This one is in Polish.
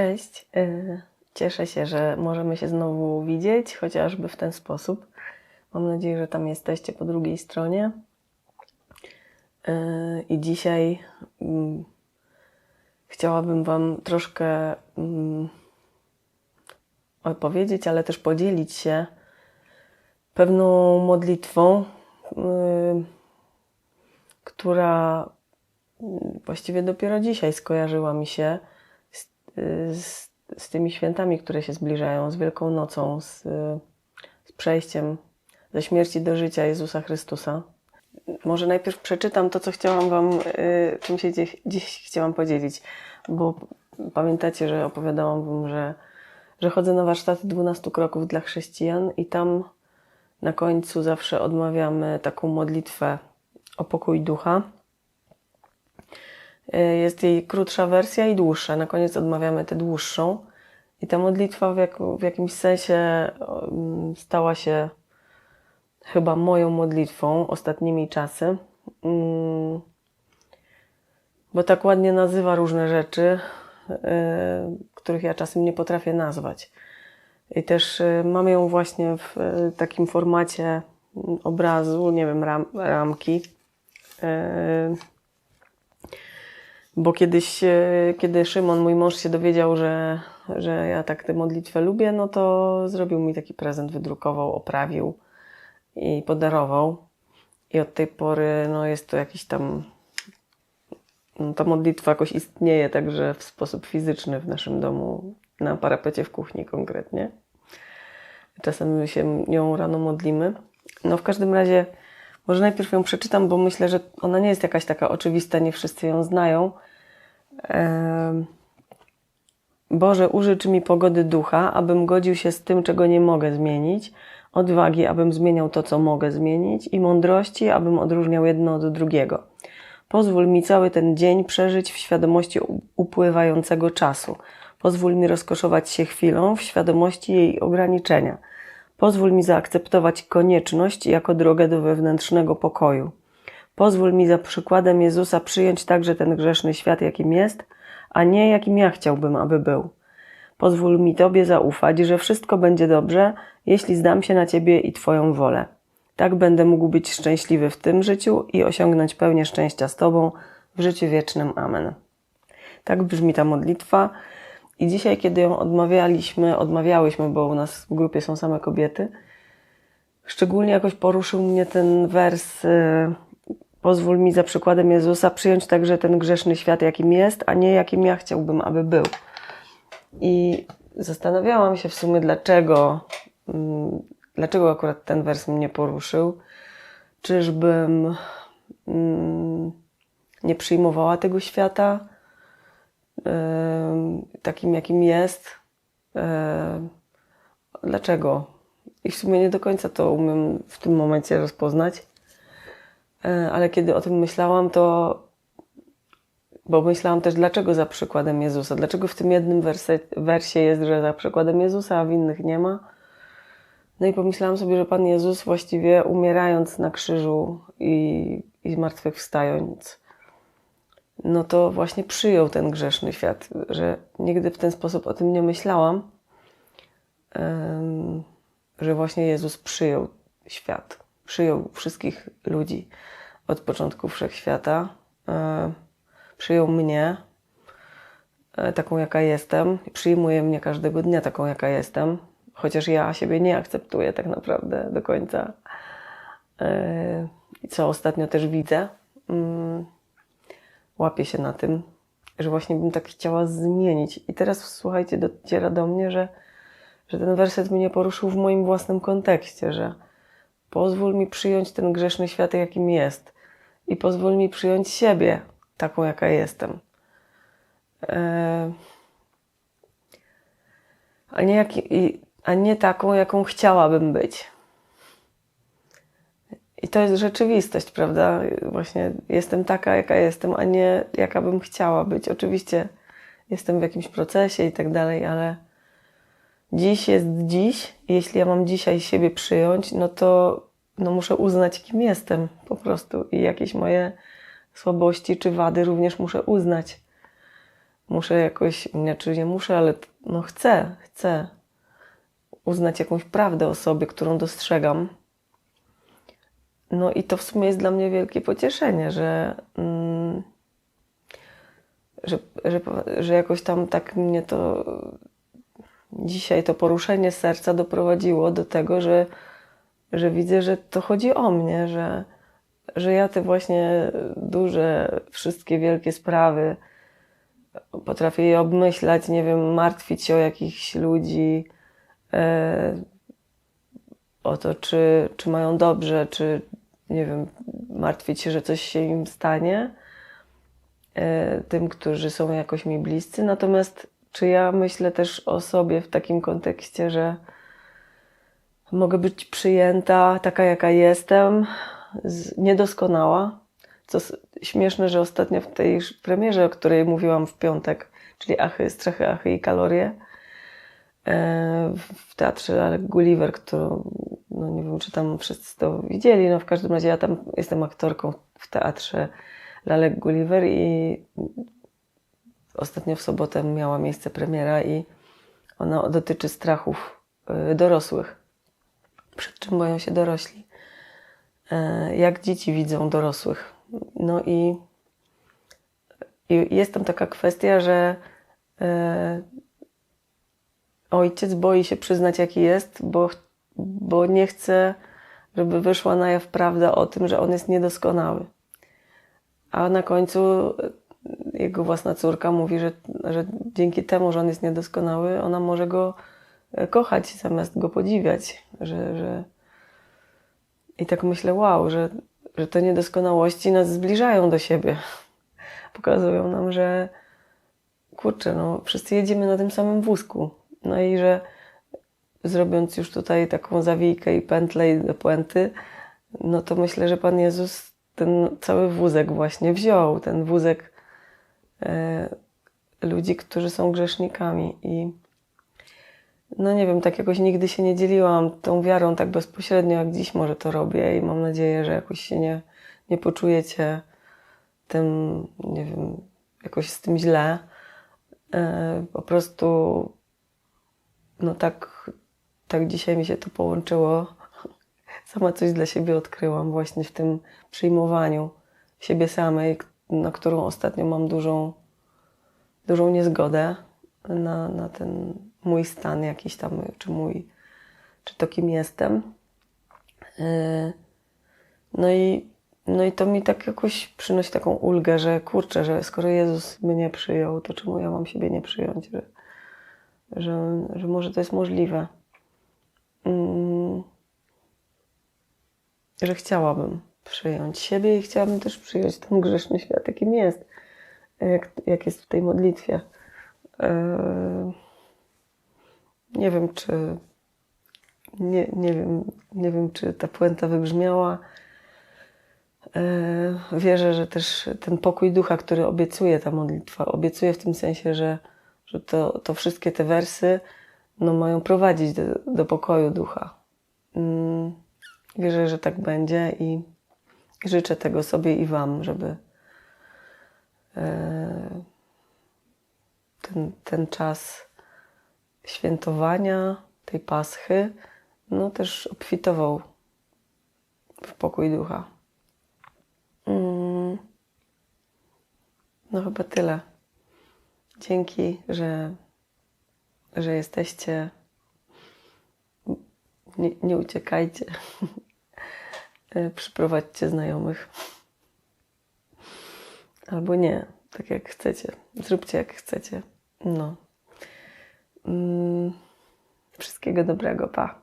Cześć. Y, Cieszę się, że możemy się znowu widzieć, chociażby w ten sposób. Mam nadzieję, że tam jesteście po drugiej stronie. Y, I dzisiaj mm, chciałabym Wam troszkę mm, opowiedzieć, ale też podzielić się pewną modlitwą, y, która mm, właściwie dopiero dzisiaj skojarzyła mi się z, z, z tymi świętami, które się zbliżają, z Wielką Nocą, z, z przejściem ze śmierci do życia Jezusa Chrystusa. Może najpierw przeczytam to, co chciałam Wam, y, czym się dziś, dziś chciałam podzielić, bo pamiętacie, że opowiadałam Wam, że, że chodzę na warsztaty 12 kroków dla chrześcijan i tam na końcu zawsze odmawiamy taką modlitwę o pokój ducha. Y, Jest jej krótsza wersja i dłuższa. Na koniec odmawiamy tę dłuższą. I ta modlitwa w, jak, w jakimś sensie um, stała się chyba moją modlitwą ostatnimi czasy. Mm, Bo tak ładnie nazywa różne rzeczy, y, których ja czasem nie potrafię nazwać. I też y, mam ją właśnie w takim formacie mm, obrazu, nie wiem, ram, ramki. Bo kiedyś, e, kiedy Szymon, mój mąż, się dowiedział, że, że ja tak tę modlitwę lubię, no to zrobił mi taki prezent, wydrukował, oprawił i podarował. I od tej pory no, jest to jakiś tam. No, ta modlitwa jakoś istnieje także w sposób fizyczny w naszym domu, na parapecie w kuchni konkretnie. Czasem się nią rano modlimy. No w każdym razie, może najpierw ją przeczytam, bo myślę, że ona nie jest jakaś taka oczywista, nie wszyscy ją znają. Boże, użycz mi pogody ducha, abym godził się z tym, czego nie mogę zmienić, odwagi, abym zmieniał to, co mogę zmienić, i mądrości, abym odróżniał jedno od drugiego. Pozwól mi cały ten dzień przeżyć w świadomości upływającego czasu. Pozwól mi rozkoszować się chwilą w świadomości jej ograniczenia. Pozwól mi zaakceptować konieczność jako drogę do wewnętrznego pokoju. Pozwól mi za przykładem Jezusa przyjąć także ten grzeszny świat, jakim jest, a nie jakim ja chciałbym, aby był. Pozwól mi Tobie zaufać, że wszystko będzie dobrze, jeśli zdam się na Ciebie i Twoją wolę. Tak będę mógł być szczęśliwy w tym życiu i osiągnąć pełnię szczęścia z Tobą w życiu wiecznym. Amen. Tak brzmi ta modlitwa. I dzisiaj, kiedy ją odmawialiśmy, odmawiałyśmy, bo u nas w grupie są same kobiety, szczególnie jakoś poruszył mnie ten wers. y, Pozwól mi za przykładem Jezusa przyjąć także ten grzeszny świat, jakim jest, a nie jakim ja chciałbym, aby był. I zastanawiałam się w sumie, dlaczego, mm, dlaczego akurat ten wers mnie poruszył. Czyżbym mm, nie przyjmowała tego świata takim, jakim jest? Em, Dlaczego? I w sumie nie do końca to umiem w tym momencie rozpoznać. E, Ale kiedy o tym myślałam, to bo myślałam też, dlaczego za przykładem Jezusa? Dlaczego w tym jednym wersie, wersie jest, że za przykładem Jezusa, a w innych nie ma? No i pomyślałam sobie, że Pan Jezus właściwie umierając na krzyżu i, i zmartwychwstając, no to właśnie przyjął ten grzeszny świat, że nigdy w ten sposób o tym nie myślałam, że właśnie Jezus przyjął świat, przyjął wszystkich ludzi od początku wszechświata, e, przyjął mnie e, taką, jaka jestem, przyjmuje mnie każdego dnia taką, jaka jestem, chociaż ja siebie nie akceptuję tak naprawdę do końca. E, I co ostatnio też widzę, mm, łapię się na tym, że właśnie bym tak chciała zmienić. I teraz słuchajcie, dociera do mnie, że, że ten werset mnie poruszył w moim własnym kontekście, że pozwól mi przyjąć ten grzeszny świat, jakim jest i pozwól mi przyjąć siebie taką, jaka jestem. E, A nie, jak, a nie taką, jaką chciałabym być. I to jest rzeczywistość, prawda? Właśnie jestem taka, jaka jestem, a nie jaka bym chciała być. Oczywiście jestem w jakimś procesie i tak dalej, ale dziś jest dziś. Jeśli ja mam dzisiaj siebie przyjąć, no to no muszę uznać, kim jestem po prostu i jakieś moje słabości czy wady również muszę uznać. muszę jakoś, nie, czy nie muszę, ale no chcę, chcę uznać jakąś prawdę o sobie, którą dostrzegam. No i to w sumie jest dla mnie wielkie pocieszenie, że, mm, że, że, że jakoś tam tak mnie to dzisiaj to poruszenie serca doprowadziło do tego, że, że widzę, że to chodzi o mnie, że, że ja te właśnie duże, wszystkie wielkie sprawy potrafię je obmyślać, nie wiem, martwić się o jakichś ludzi, e, o to, czy, czy mają dobrze, czy nie wiem, martwić się, że coś się im stanie, e, tym, którzy są jakoś mi bliscy. Natomiast czy ja myślę też o sobie w takim kontekście, że mogę być przyjęta taka, jaka jestem, niedoskonała. Co śmieszne, że ostatnio w tej premierze, o której mówiłam w piątek, czyli Achy, Strachy, Achy i Kalorie, w teatrze Gulliver, którą, no nie wiem, czy tam wszyscy to widzieli, no w każdym razie ja tam jestem aktorką w teatrze Lalek Gulliver i ostatnio w sobotę miała miejsce premiera i ona dotyczy strachów y, dorosłych. Przed czym boją się dorośli? E, jak dzieci widzą dorosłych? No i, i jest tam taka kwestia, że e, ojciec boi się przyznać, jaki jest, bo, bo nie chce, żeby wyszła na jaw prawda o tym, że on jest niedoskonały. A na końcu jego własna córka mówi, że, że dzięki temu, że on jest niedoskonały, ona może go e, kochać zamiast go podziwiać. Że, że... I tak myślę, wow, że, że te niedoskonałości nas zbliżają do siebie. Pokazują nam, że kurczę, no wszyscy jedziemy na tym samym wózku. No i że zrobiąc już tutaj taką zawijkę i pętlę do puenty, no to myślę, że Pan Jezus ten cały wózek właśnie wziął, ten wózek E, ludzi, którzy są grzesznikami i no nie wiem, tak jakoś nigdy się nie dzieliłam tą wiarą tak bezpośrednio, jak dziś może to robię i mam nadzieję, że jakoś się nie, nie poczujecie tym, nie wiem, jakoś z tym źle. E, po prostu no tak, tak dzisiaj mi się to połączyło. Sama coś dla siebie odkryłam właśnie w tym przyjmowaniu siebie samej, na którą ostatnio mam dużą, dużą niezgodę na, na ten mój stan jakiś tam, czy mój, czy to kim jestem. E, no i, no i to mi tak jakoś przynosi taką ulgę, że kurczę, że skoro Jezus mnie przyjął, to czemu ja mam siebie nie przyjąć, że, że, że może to jest możliwe. Mm, że chciałabym przyjąć siebie i chciałabym też przyjąć ten grzeszny świat, jakim jest, jak, jak jest w tej modlitwie. E, nie wiem, czy nie, nie, wiem, nie wiem, czy ta puenta wybrzmiała. E, wierzę, że też ten pokój ducha, który obiecuje ta modlitwa, obiecuje w tym sensie, że, że to, to wszystkie te wersy no, mają prowadzić do, do pokoju ducha. Mm, wierzę, że tak będzie i Życzę tego sobie i Wam, żeby e, ten, ten czas świętowania tej paschy, no też obfitował w pokój ducha. Mm. No chyba tyle. Dzięki, że, że jesteście. Nie, nie uciekajcie. Przyprowadźcie znajomych. Albo nie, tak jak chcecie. Zróbcie jak chcecie. No. Mm. Wszystkiego dobrego, pa.